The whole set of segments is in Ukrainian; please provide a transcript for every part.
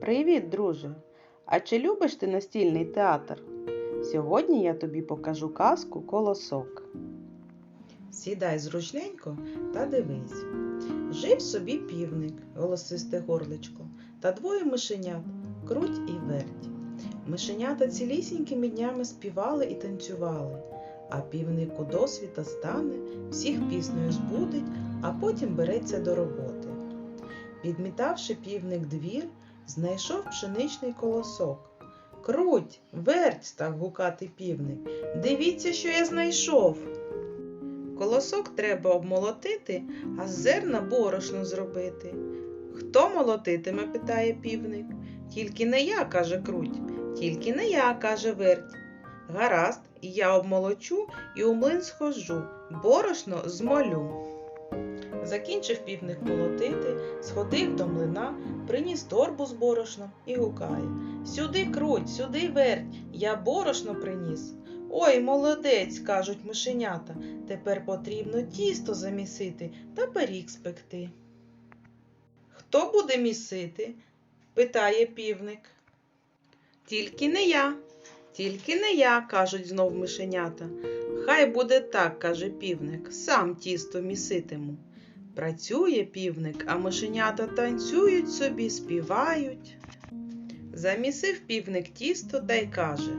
Привіт, друже! А чи любиш ти настільний театр? Сьогодні я тобі покажу казку Колосок. Сідай зручненько та дивись. Жив собі півник, голосисте горличко, та двоє мишенят круть і верть. Мишенята цілісінькими днями співали і танцювали, а півник у досвіта стане, всіх піснею збудить, а потім береться до роботи. Підмітавши півник двір, знайшов пшеничний колосок. Круть, верть, став гукати півник. Дивіться, що я знайшов. Колосок треба обмолотити, а з зерна борошно зробити. Хто молотитиме? питає півник. Тільки не я, каже круть, тільки не я, каже верть. Гаразд, я обмолочу і у млин схожу, борошно змолю. Закінчив півник молотити, сходив до млина, приніс торбу з борошном і гукає Сюди круть, сюди верть, я борошно приніс. Ой, молодець, кажуть мишенята. Тепер потрібно тісто замісити та пиріг спекти. Хто буде місити? питає півник. Тільки не я, тільки не я, кажуть знов мишенята. Хай буде так, каже півник, сам тісто міситиму. Працює півник, а мишенята танцюють собі, співають. Замісив півник тісто та й каже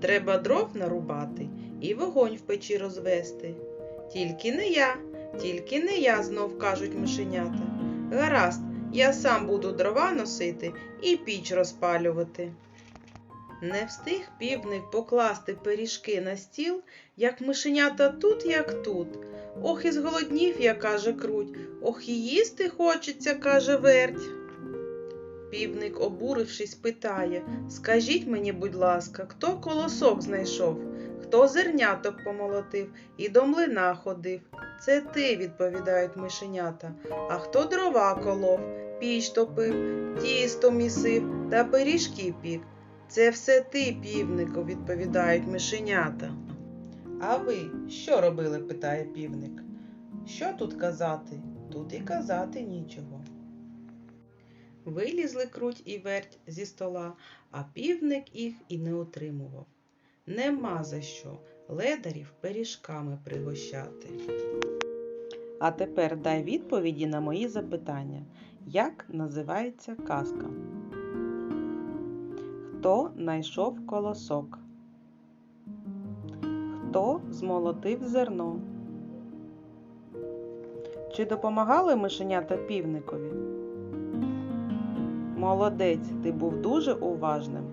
Треба дров нарубати і вогонь в печі розвести. Тільки не я, тільки не я, знов кажуть мишенята. Гаразд, я сам буду дрова носити і піч розпалювати. Не встиг півник покласти пиріжки на стіл, як мишенята тут, як тут. Ох, і зголоднів я, каже круть, ох, і їсти хочеться, каже верть. Півник, обурившись, питає Скажіть мені, будь ласка, хто колосок знайшов, хто зерняток помолотив і до млина ходив? Це ти, відповідають мишенята. А хто дрова колов, піч топив, тісто місив та пиріжки пік? Це все ти, півнику, відповідають мишенята. А ви що робили? питає півник. Що тут казати? Тут і казати нічого. Вилізли круть і верть зі стола, а півник їх і не утримував. Нема за що ледарів пиріжками пригощати. А тепер дай відповіді на мої запитання. Як називається казка? Хто знайшов колосок? Хто змолотив зерно? Чи допомагали мишенята півникові? Молодець, ти був дуже уважним.